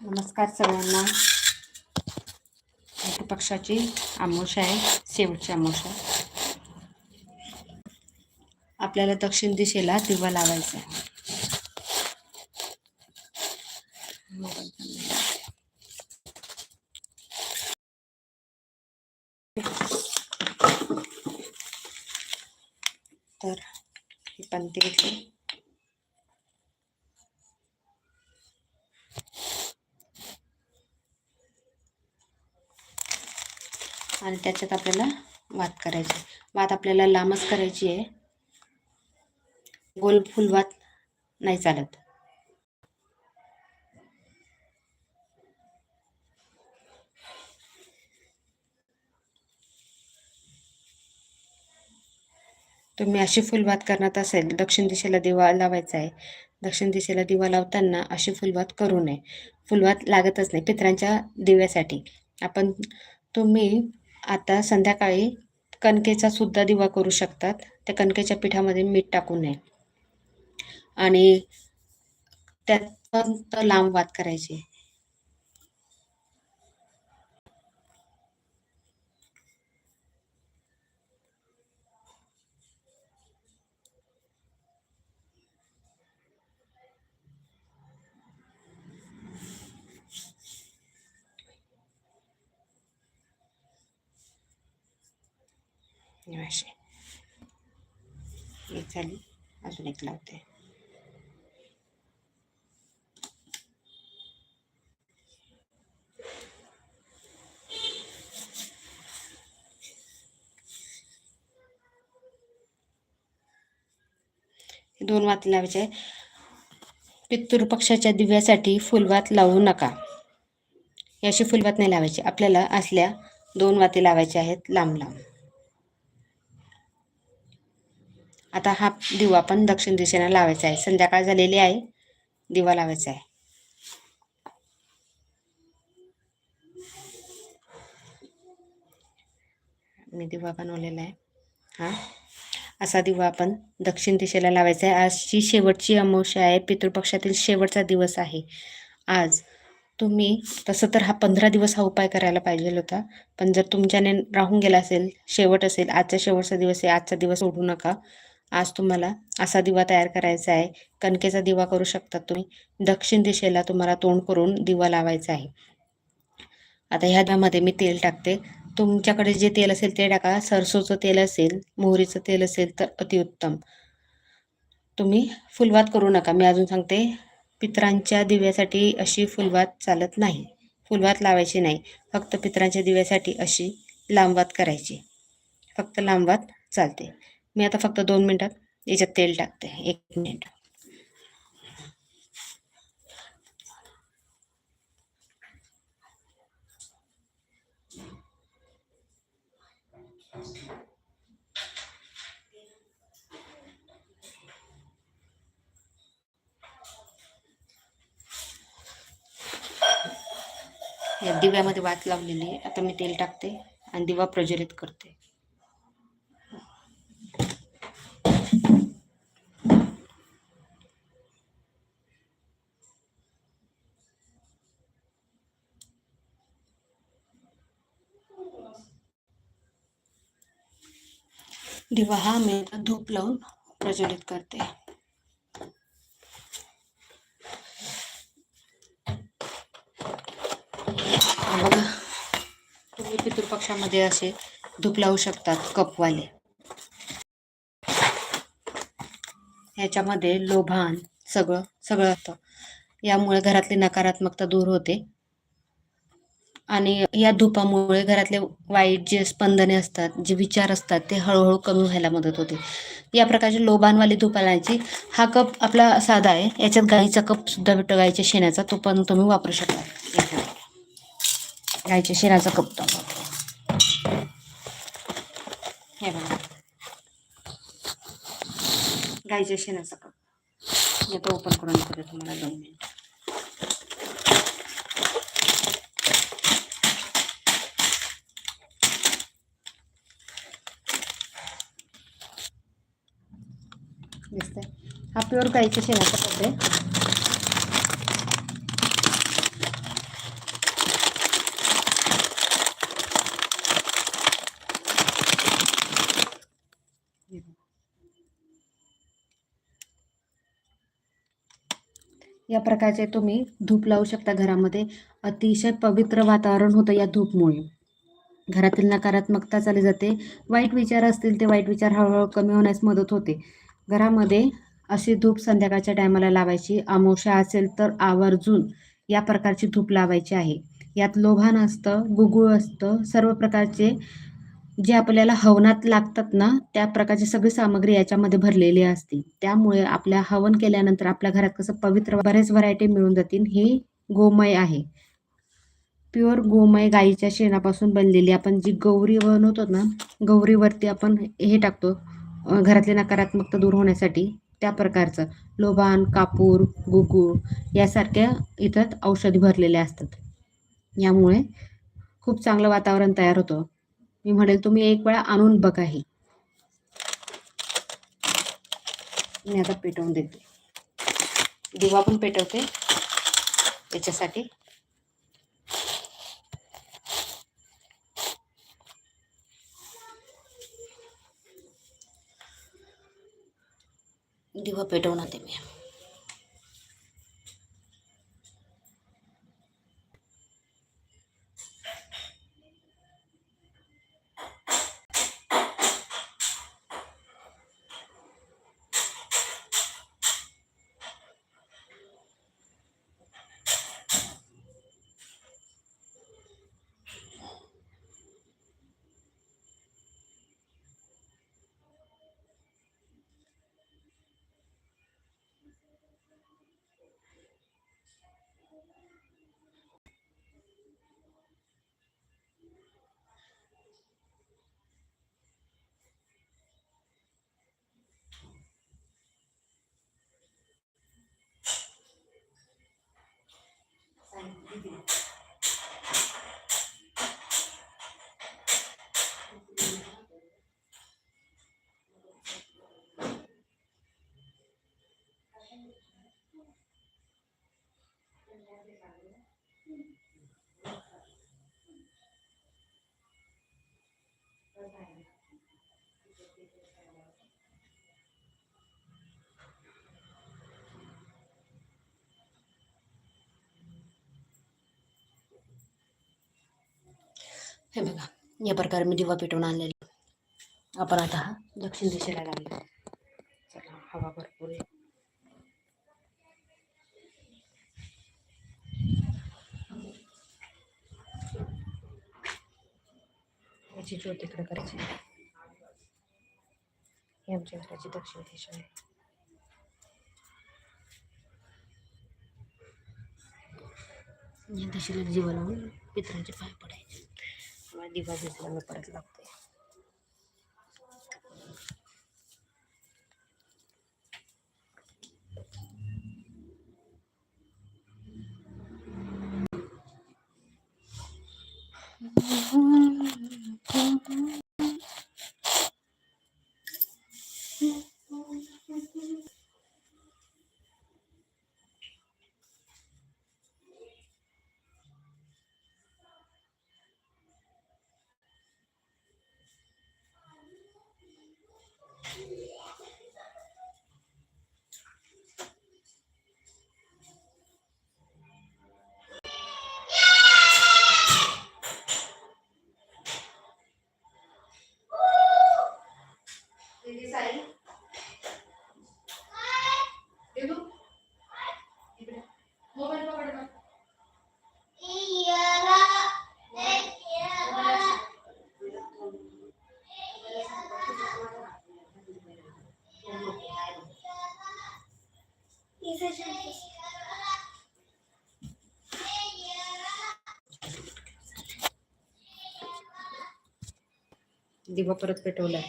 नमस्कार सगळ्यांना. पक्षाची आमोशा आहे शेवटची आमोशा आपल्याला दक्षिण दिशेला दिवा लावायचा आहे मोबाईल पण नाही. तर ही पंक्ती घेतली आणि त्याच्यात आपल्याला वात करायची. वात आपल्याला लांबच करायची आहे. गोल फुलवात नाही चालत. तुम्ही अशी फुलवात करणार असेल दक्षिण दिशेला दिवा लावायचा आहे. दक्षिण दिशेला दिवा लावताना अशी फुलवात करू नये. फुलवात लागतच नाही पितरांच्या दिव्यासाठी. आपण तुम्ही आता संध्याकाळी कणकेचा सुद्धा दिवा करू शकतात. त्या कणकेच्या पिठामध्ये मीठ टाकू नये. आणि त्यात लांब वात करायची अशी एक झाली अजून एक लावते. हे दोन वाती लावायचे पितृपक्षाच्या दिव्यासाठी फुलवात लावू नका. याशी फुलवात नाही लावायची. आपल्याला असल्या दोन वाती लावायच्या आहेत लांब लांब. आता हा दिवा पण दक्षिण दिशेने लावायचा आहे. संध्याकाळ झालेली आहे. दिवा लावायचा आहे. मी दिवा बनवलेला आहे. हा. असा दिवा आपण दक्षिण दिशेला लावायचा आहे. आजची शेवटची अमावस्या आहे. पितृपक्षातील शेवटचा दिवस आहे. आज तुम्ही तसं तर हा पंधरा दिवस हा उपाय करायला पाहिजे होता. पण जर तुमच्याने राहून गेला असेल शेवट असेल आजचा शेवटचा दिवस आहे. आजचा दिवस ओढू नका. आज तुम्हाला असा दिवा तयार करायचा आहे. कणकेचा दिवा करू शकता तुम्ही. दक्षिण दिशेला तुम्हाला तोंड करून दिवा लावायचा आहे. आता ह्या दिव्यामध्ये मी तेल टाकते. तुमच्याकडे जे तेल असेल ते टाका. सरसोचं तेल असेल मोहरीचं तेल असेल तर अतिउत्तम. तुम्ही फुलवात करू नका. मी अजून सांगते पित्रांच्या दिव्यासाठी अशी फुलवात चालत नाही. फुलवात लावायची नाही. फक्त पित्रांच्या दिव्यासाठी अशी लांबवात करायची. फक्त लांबवात चालते. मी आता फक्त दोन मिनटात याच्यात तेल टाकते. एक मिनिट. या दिव्यामध्ये वात लावलेली आहे. आता मी तेल टाकते आणि दिवा प्रज्वलित करते. दिवा हा मी धूप लावून प्रज्वलित करते. बघा तुम्ही पितृपक्षामध्ये असे धूप लावू शकतात कपवाले. ह्याच्यामध्ये लोभान सगळं सगळं असतं. यामुळे घरातली नकारात्मकता दूर होते. आणि या धुपामुळे घरातले वाईट जे स्पंदने असतात जे विचार असतात ते हळूहळू कमी व्हायला मदत होते. या प्रकारची लोबानवाली धूप आणायची हा कप आपला साधा आहे. याच्यात गाईचा कप सुद्धा भेटतो. गाईच्या शेणाचा. तो पण तुम्ही वापरू शकता. गाईच्या शेणाचा कप तो. हे बघा. गाईच्या शेणाचा कप. मी ओपन करून दाखवते तुम्हाला दोन मिनिट. दिसतंय. हा प्युअर गाईच्या शेणाचा पत्र आहे. या प्रकारचे तुम्ही धूप लावू शकता घरामध्ये. अतिशय पवित्र वातावरण होतं या धूपमुळे. घरातील नकारात्मकता चाली जाते. वाईट विचार असतील ते वाईट विचार हळूहळू कमी होण्यास मदत होते. घरामध्ये अशी धूप संध्याकाळच्या टायमाला लावायची. अमावस्या असेल तर आवर्जून या प्रकारची धूप लावायची आहे. यात लोभान असतं गुगुळ असतं सर्व प्रकारचे जे आपल्याला हवनात लागतात ना त्या प्रकारची सगळी सामग्री याच्यामध्ये भरलेली असते. त्यामुळे आपल्या हवन केल्यानंतर आपल्या घरात कसं पवित्र बरेच व्हरायटी मिळून जातील. ही गोमय आहे. प्युअर गोमय गाईच्या शेणापासून बनलेली आपण जी गौरी बनवतो ना गौरीवरती आपण हे टाकतो. घरातली नकारात्मकता दूर होण्यासाठी त्या प्रकारचं लोबान कापूर गुगूळ यासारख्या इथं औषधी भरलेल्या असतात. यामुळे खूप चांगलं वातावरण तयार होतं. मी म्हणेल तुम्ही एक वेळा आणून बघा ही. मी आता पेटवून देते. दिवा पण पेटवते. त्याच्यासाठी दिवा पेटवून ते मी. हे बघा या प्रकारे मी दिवा पेटवून आणलेला. आपण आता हा दक्षिण दिशेला लागलो चला हवा भरपूर आहे. याची ज्योत इकडे करायची. ही आमच्या घराची दक्षिण दिशा आहे. या दिशेला दिवा लावून पितरांचे पाय पडायचे. मला दिवा दिसला मी परत लागते दिवा परत पेटवलाय.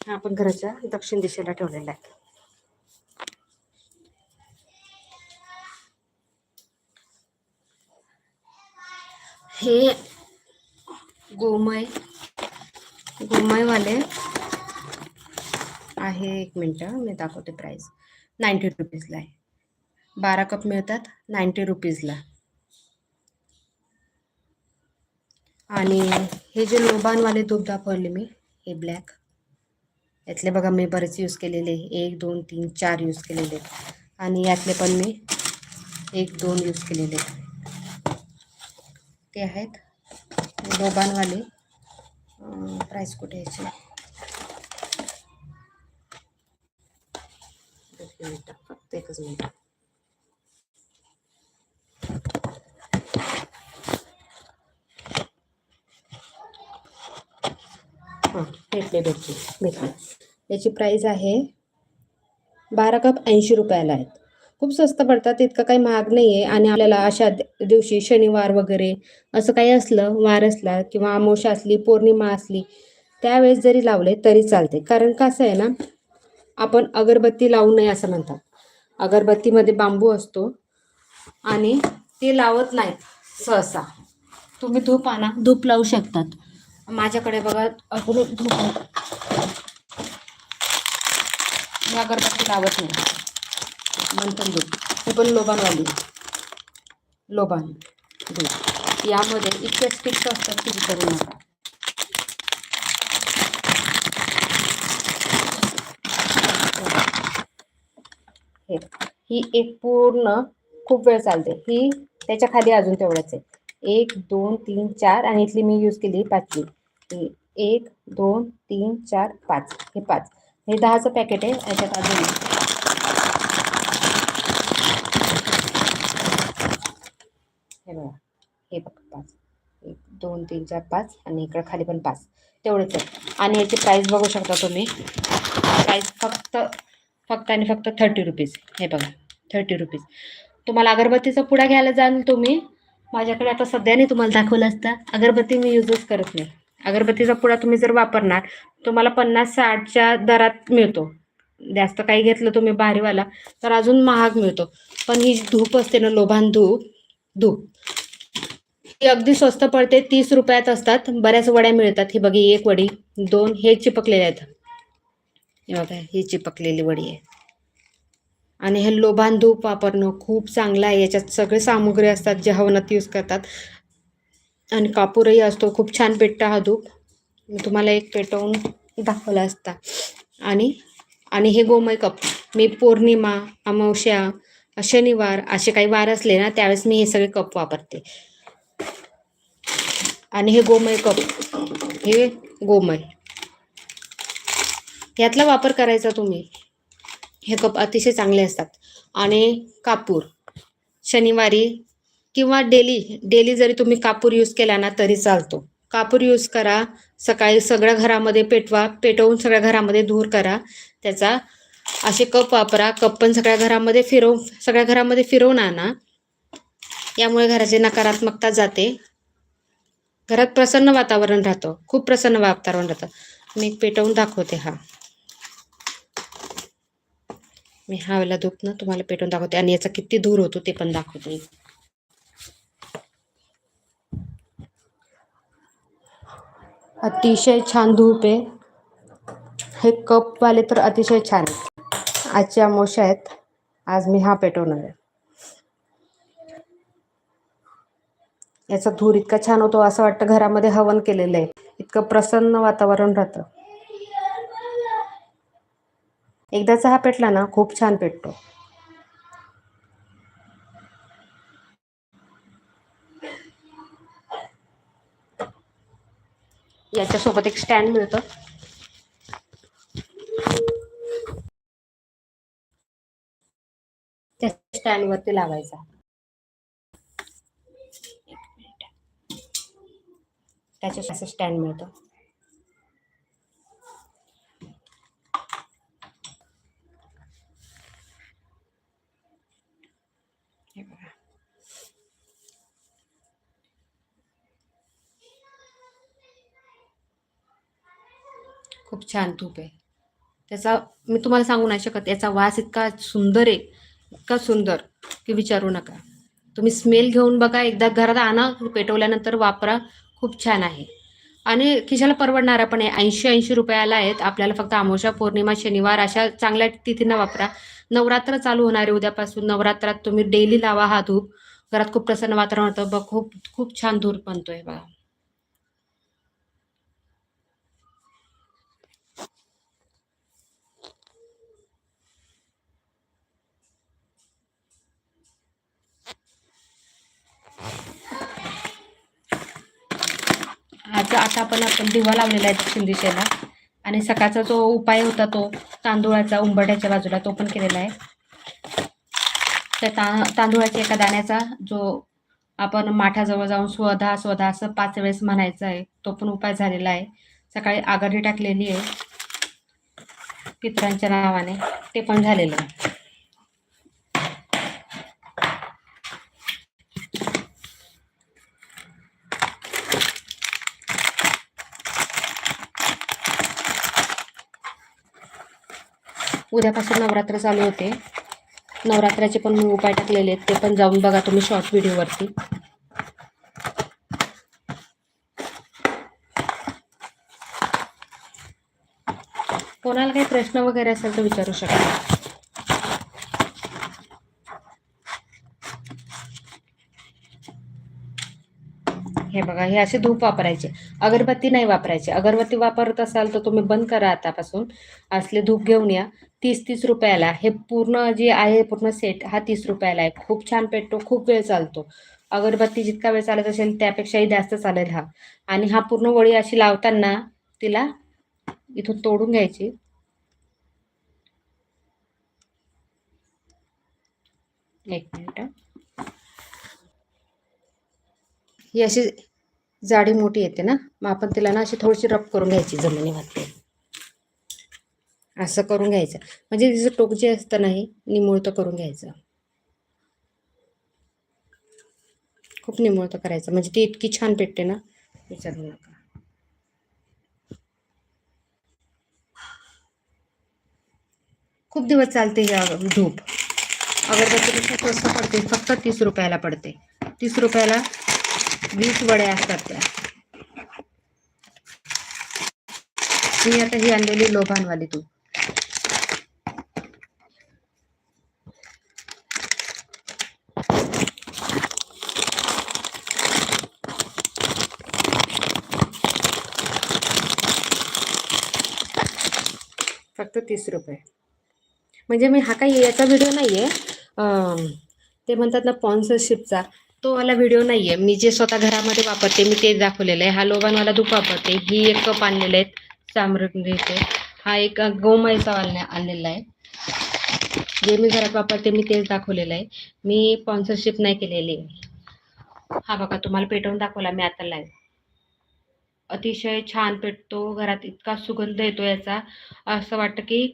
हा आपण घराच्या दक्षिण दिशेला ठेवलेला आहे. हे गोमय गोमयवाले आहे एक मिनटं मी दाखवते प्राईस नाईंटी रुपीजला आहे. बारा कप मिळतात नाईंटी रुपीजला आणि हे जे लोबानवाले दूध दाखवले मी हे ब्लॅक यातले बघा मी बरेच यूज केलेले एक दोन तीन चार यूज केलेले आणि यातले पण मी एक दोन यूज केलेले ते आहेत. दोबानवाले प्राईस कुठे यायचे एक मिनिट फक्त एकच मिनिट हां भेटले भेटले. भेटले याची प्राईज आहे बारा कप ऐंशी रुपयाला आहेत. खूप स्वस्त पडतात इतकं काही महाग नाही आहे आणि आपल्याला अशा दिवशी शनिवार वगैरे असं काही असलं वार असला किंवा अमावस्या असली पौर्णिमा असली त्यावेळेस जरी लावले तरी चालते. कारण कसं आहे ना आपण अगरबत्ती लावू नये असं म्हणतात. अगरबत्तीमध्ये बांबू असतो आणि ते लावत नाहीत सहसा. तुम्ही धूप आणा. धूप लावू शकतात. माझ्याकडे बघा एक धूप. मी अगरबत्ती लावत नाही. मंथन दूध. ही पण लोबानवाली लोबान दूध. यामध्ये इतके स्टिक्स असतात की विचारू नका. हे ही एक पूर्ण खूप वेळ चालते. ही त्याच्याखाली अजून तेवढंच आहे. एक दोन तीन चार आणि इथली मी यूज केली पाचवी. ही एक दोन तीन चार पाच. हे पाच. हे दहाचं पॅकेट आहे. याच्यात अजून हे बघा हे बघा पाच. एक दोन तीन चार पाच आणि इकडं खाली पण पाच. तेवढेच आहे. आणि याची प्राईस बघू शकता तुम्ही. प्राईस फक्त फक्त आणि फक्त थर्टी रुपीज हे बघा थर्टी रुपीज तुम्हाला अगरबत्तीचा पुडा घ्यायला जाल तुम्ही. माझ्याकडे आता सध्याने तुम्हाला दाखवलं असतं. अगरबत्ती मी यूजच करत नाही. अगरबत्तीचा पुडा तुम्ही जर वापरणार तुम्हाला पन्नास साठच्या दरात मिळतो. जास्त काही घेतलं तुम्ही भारीवाला तर अजून महाग मिळतो. पण ही धूप असते ना लोभान धूप धूप ही अगदी स्वस्त पडते तीस रुपयात असतात. बऱ्याच वड्या मिळतात. ही बघी एक वडी. दोन हे चिपकलेले आहेत. हे बघा ही चिपकलेली वडी आहे. आणि हे लोभान धूप वापरणं खूप चांगलं आहे. याच्यात सगळे सामुग्री असतात जे हवनात यूज करतात. आणि कापूरही असतो. खूप छान पेटतं हा धूप. मी तुम्हाला एक पेटवून दाखवला असता. आणि आणि हे गोमय कप. मी पौर्णिमा अमावश्या शनिवार असे काही वार असले ना त्यावेळेस मी हे सगळे कप वापरते. आणि हे गोमय कप हे गोमय. यातला वापर करायचा तुम्ही. हे कप अतिशय चांगले असतात. आणि कापूर शनिवारी किंवा डेली डेली जरी तुम्ही कापूर यूज केला ना तरी चालतो. कापूर यूज करा सकाळी सगळ्या घरामध्ये पेटवा पेटवून सगळ्या घरामध्ये धूर करा त्याचा असे कप वापरा. कप पण सगळ्या घरामध्ये फिरव सगळ्या घरामध्ये फिरवून आणा यामुळे घराची नकारात्मकता जाते. घरात प्रसन्न वातावरण राहतं. खूप प्रसन्न वातावरण राहतं. मी पेटवून दाखवते हा. मी हा वेळेला धूप ना तुम्हाला पेटवून दाखवते. आणि याचा किती धूर होतो ते पण दाखवते अतिशय छान धूप आहे. हे कपवाले तर अतिशय छान आहेत आजच्या मोशा आहेत आज मी हा पेटवणार आहे. याचा धूर इतका छान होतो असं वाटतं घरामध्ये हवन केलेलं आहे. इतकं प्रसन्न वातावरण राहतं. एकदाचा हा पेटला ना खूप छान पेटतो. याच्यासोबत एक स्टँड मिळतं. त्या स्टँड वरती लावायचा. त्याच्या असं स्टँड मिळतो. खूप छान धूप आहे. त्याचा मी तुम्हाला सांगू नाही शकत याचा वास इतका सुंदर आहे. इतका सुंदर की विचारू नका. तुम्ही स्मेल घेऊन बघा एकदा घरात आणा पेटवल्यानंतर वापरा खूप छान आहे. आणि खिशाला परवडणारा पण आहे. ऐंशी ऐंशी रुपयाला आहेत. आपल्याला फक्त आमोशा पौर्णिमा शनिवार अशा चांगल्या तिथींना वापरा. नवरात्र चालू होणार आहे उद्यापासून. नवरात्रात तुम्ही डेली लावा हा धूप. घरात खूप प्रसन्न वातावरण होतं. बघ खूप खूप छान धूर बनतोय बघा. आज आता पण आपण दिवा लावलेला आहे दक्षिण दिशेला आणि सकाळचा जो उपाय होता तो तांदूळाचा उंबरठ्याच्या बाजूला तो पण केलेला आहे. त्या ता तांदूळाच्या एका दाण्याचा जो आपण माठाजवळ जाऊन स्वधा स्वधा असं पाच वेळेस म्हणायचं आहे तो पण उपाय झालेला आहे. सकाळी आघाडी टाकलेली आहे. पितरांच्या नावाने. ते पण झालेलं आहे. उद्यापासून नवरात्र चालू होते. नवरात्राचे पण मी उपाय टाकलेले आहेत. ते पण जाऊन बघा तुम्ही शॉर्ट व्हिडिओवरती कोणाला काही प्रश्न वगैरे असेल तर विचारू शकता. हे बघा हे असे धूप वापरायचे. अगरबत्ती नाही वापरायची. अगरबत्ती वापरत असाल तर तुम्ही बंद करा आतापासून. असले धूप घेऊन या. तीस तीस रुपयाला. हे पूर्ण जे आहे पूर्ण सेट हा तीस रुपयाला आहे. खूप छान पेटतो खूप वेळ चालतो. अगरबत्ती जितका वेळ चालत असेल त्यापेक्षाही जास्त चालेल हा. आणि हा पूर्ण वळी अशी लावताना तिला इथून तोडून घ्यायची. एक मिनिट. ही अशी जाडी मोठी येते ना मग आपण तिला ना अशी थोडीशी रब करून घ्यायची जमिनीवरती. असं करून घ्यायचं. म्हणजे तिचं टोक जे असतं ना हे निमुळतं करून घ्यायचं. खूप निमुळतं करायचं. म्हणजे ती इतकी छान पेटते ना विचारू नका. खूप दिवस चालते हे धूप. अगरबत्तीपेक्षा स्वस्त पडते फक्त तीस रुपयाला पडते. तीस रुपयाला वीस वड्या असतात त्या. मी आता ही आणलेली लोभानवाली तू फक्त तीस रुपये. म्हणजे मी हा काही याचा व्हिडिओ नाही आहे ते म्हणतात ना स्पॉन्सरशिपचा तो वाला व्हिडिओ नाही आहे मी जे स्वतः घरामध्ये वापरते मी ते दाखवलेलं आहे. हा लोबानवाला धूप वापरते. ही एक कप आणलेले आहेत सामग्रीचे हा एक गोमाईचा आणण्या आणलेला आहे. जे मी घरात वापरते मी तेच दाखवलेलं आहे. मी स्पॉन्सरशिप नाही केलेली. हा बघा तुम्हाला पेटवून दाखवला मी आता लाईव्ह अतिशय छान पेटतो. घरात इतका सुगंध येतो याचा. असं वाटतं की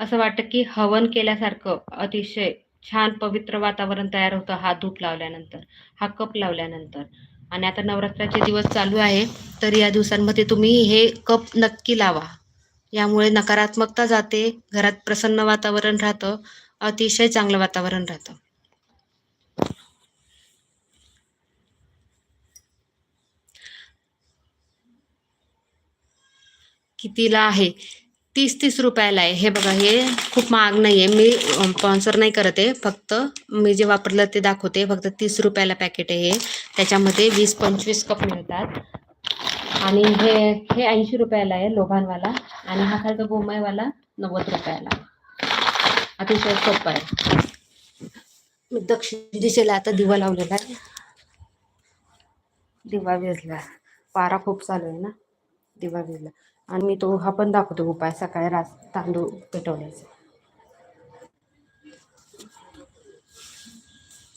असं वाटतं की हवन केल्यासारखं अतिशय. छान पवित्र वातावरण तयार होतं. हा धूप लावल्यानंतर हा कप लावल्यानंतर. आणि आता नवरात्राचे दिवस चालू आहे तर या दिवसांमध्ये तुम्ही हे कप नक्की लावा. यामुळे नकारात्मकता जाते घरात प्रसन्न वातावरण राहतं अतिशय चांगलं वातावरण राहतं. कितीला आहे? तीस तीस रुपयाला आहे. हे बघा हे खूप महाग नाही आहे मी स्पॉन्सर नाही करत आहे. फक्त मी जे वापरलं ते दाखवते. फक्त तीस रुपयाला पॅकेट आहे हे. त्याच्यामध्ये वीस पंचवीस कप मिळतात. आणि हे हे ऐंशी रुपयाला आहे लोभानवाला आणि हा खालचा गोमाईवाला नव्वद रुपयाला. अतिशय सोपं आहे. मी दक्षिण दिशेला आता दिवा लावलेला आहे. दिवा विजला पारा खूप चालू आहे ना? दिवा विजला आणि मी तो हा पण दाखवतो उपाय सकाळी रास तांदूळ पेटवण्याचा.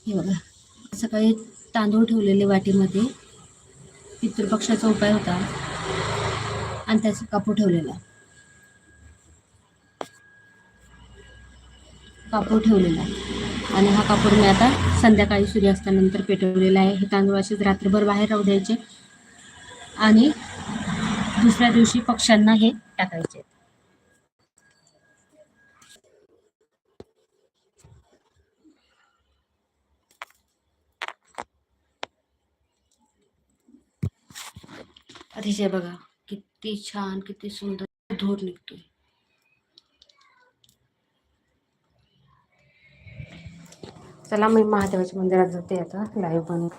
हे बघा सकाळी तांदूळ ठेवलेले वाटीमध्ये पितृपक्षाचा उपाय होता आणि त्याचा कापूर ठेवलेला. कापूर ठेवलेला. आणि हा कापूर मी आता संध्याकाळी सूर्यास्तानंतर पेटवलेला आहे. हे तांदूळ असेच रात्रभर बाहेर राहू द्यायचे. आणि दुसऱ्या दिवशी पक्ष्यांना हे टाकायचे. अतिशय बघा किती छान किती सुंदर धूर निघतोय. चला मी महादेवाच्या मंदिरात जाते आता. लाईव्ह बनवून